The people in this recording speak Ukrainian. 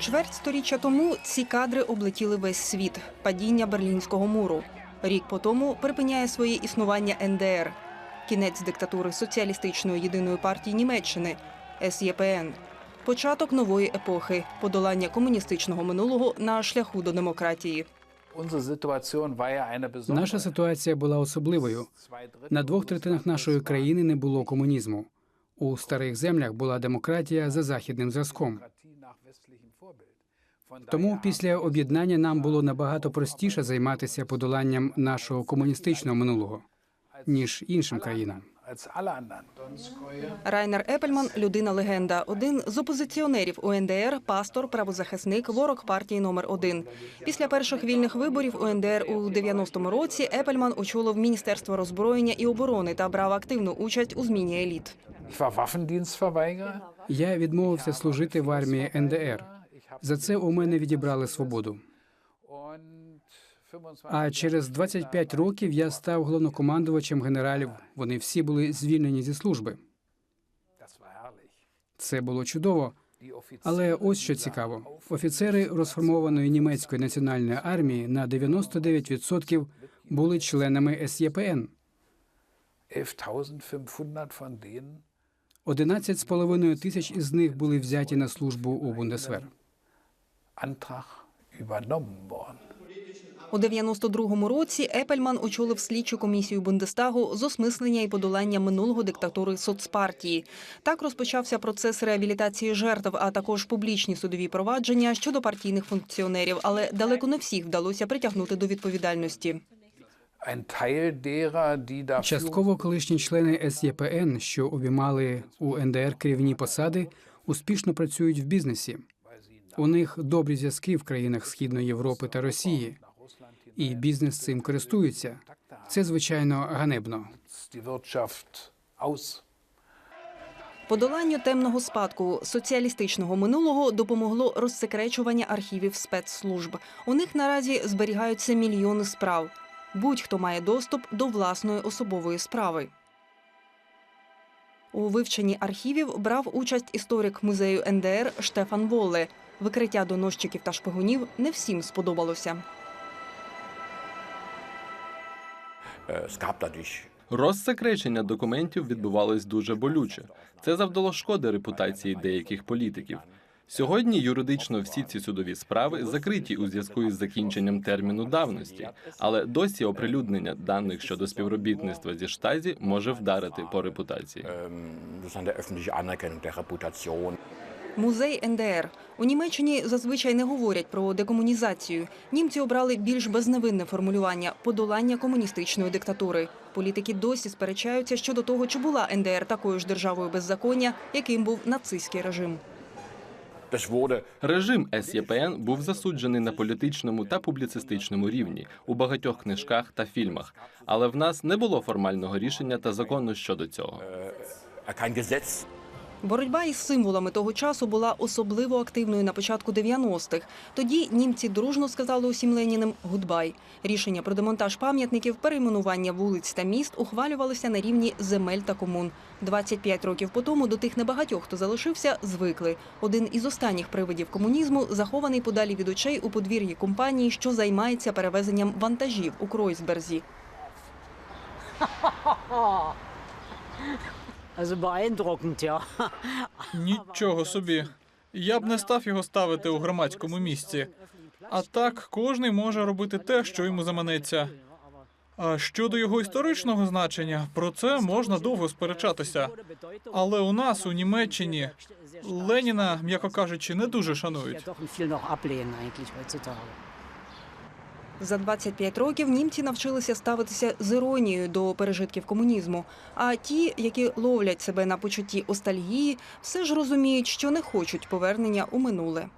Чверть сторіччя тому ці кадри облетіли весь світ падіння Берлінського муру. Рік по тому припиняє своє існування НДР, кінець диктатури соціалістичної єдиної партії Німеччини СЄПН, початок нової епохи, подолання комуністичного минулого на шляху до демократії. Наша ситуація була особливою. На двох третинах нашої країни не було комунізму. У старих землях була демократія за західним зразком. Тому після об'єднання нам було набагато простіше займатися подоланням нашого комуністичного минулого ніж іншим країнам. Райнер Епельман людина легенда, один з опозиціонерів УНДР, пастор, правозахисник, ворог партії номер один. Після перших вільних виборів УНДР у 90-му році Епельман очолив міністерство роззброєння і оборони та брав активну участь у зміні еліт. Я відмовився служити в армії НДР. За це у мене відібрали свободу. А через 25 років я став головнокомандувачем генералів. Вони всі були звільнені зі служби. Це було чудово. Але ось що цікаво: офіцери розформованої німецької національної армії на 99% були членами СЄПН. 11,5 тисяч із них були взяті на службу у Бундесвер. У 92-му році Епельман очолив слідчу комісію Бундестагу з осмислення і подолання минулого диктатури соцпартії. Так розпочався процес реабілітації жертв, а також публічні судові провадження щодо партійних функціонерів. Але далеко не всіх вдалося притягнути до відповідальності. Частково колишні члени СЄПН, що обіймали у НДР керівні посади, успішно працюють в бізнесі. У них добрі зв'язки в країнах Східної Європи та Росії, і бізнес цим користується. Це звичайно ганебно. Подоланню темного спадку соціалістичного минулого допомогло розсекречування архівів спецслужб. У них наразі зберігаються мільйони справ. Будь-хто має доступ до власної особової справи. У вивченні архівів брав участь історик музею НДР Штефан Волле. Викриття доносчиків та шпигунів не всім сподобалося. Розсекречення документів відбувалось дуже болюче. Це завдало шкоди репутації деяких політиків. Сьогодні юридично всі ці судові справи закриті у зв'язку із закінченням терміну давності, але досі оприлюднення даних щодо співробітництва зі штазі може вдарити по репутації. der Reputation. Музей НДР у Німеччині зазвичай не говорять про декомунізацію. Німці обрали більш безневинне формулювання подолання комуністичної диктатури. Політики досі сперечаються щодо того, чи була НДР такою ж державою беззаконня, яким був нацистський режим. Режим СЄПН був засуджений на політичному та публіцистичному рівні у багатьох книжках та фільмах, але в нас не було формального рішення та закону щодо цього. Боротьба із символами того часу була особливо активною на початку 90-х. Тоді німці дружно сказали усім Леніним «гудбай». Рішення про демонтаж пам'ятників, перейменування вулиць та міст ухвалювалися на рівні земель та комун. 25 років по тому до тих небагатьох, хто залишився, звикли. Один із останніх привидів комунізму захований подалі від очей у подвір'ї компанії, що займається перевезенням вантажів у Кройсберзі. Нічого собі. Я б не став його ставити у громадському місці. А так кожний може робити те, що йому заманеться. А щодо його історичного значення, про це можна довго сперечатися. Але у нас у Німеччині Леніна, м'яко кажучи, не дуже шанують. За 25 років німці навчилися ставитися з іронією до пережитків комунізму. А ті, які ловлять себе на почутті остальгії, все ж розуміють, що не хочуть повернення у минуле.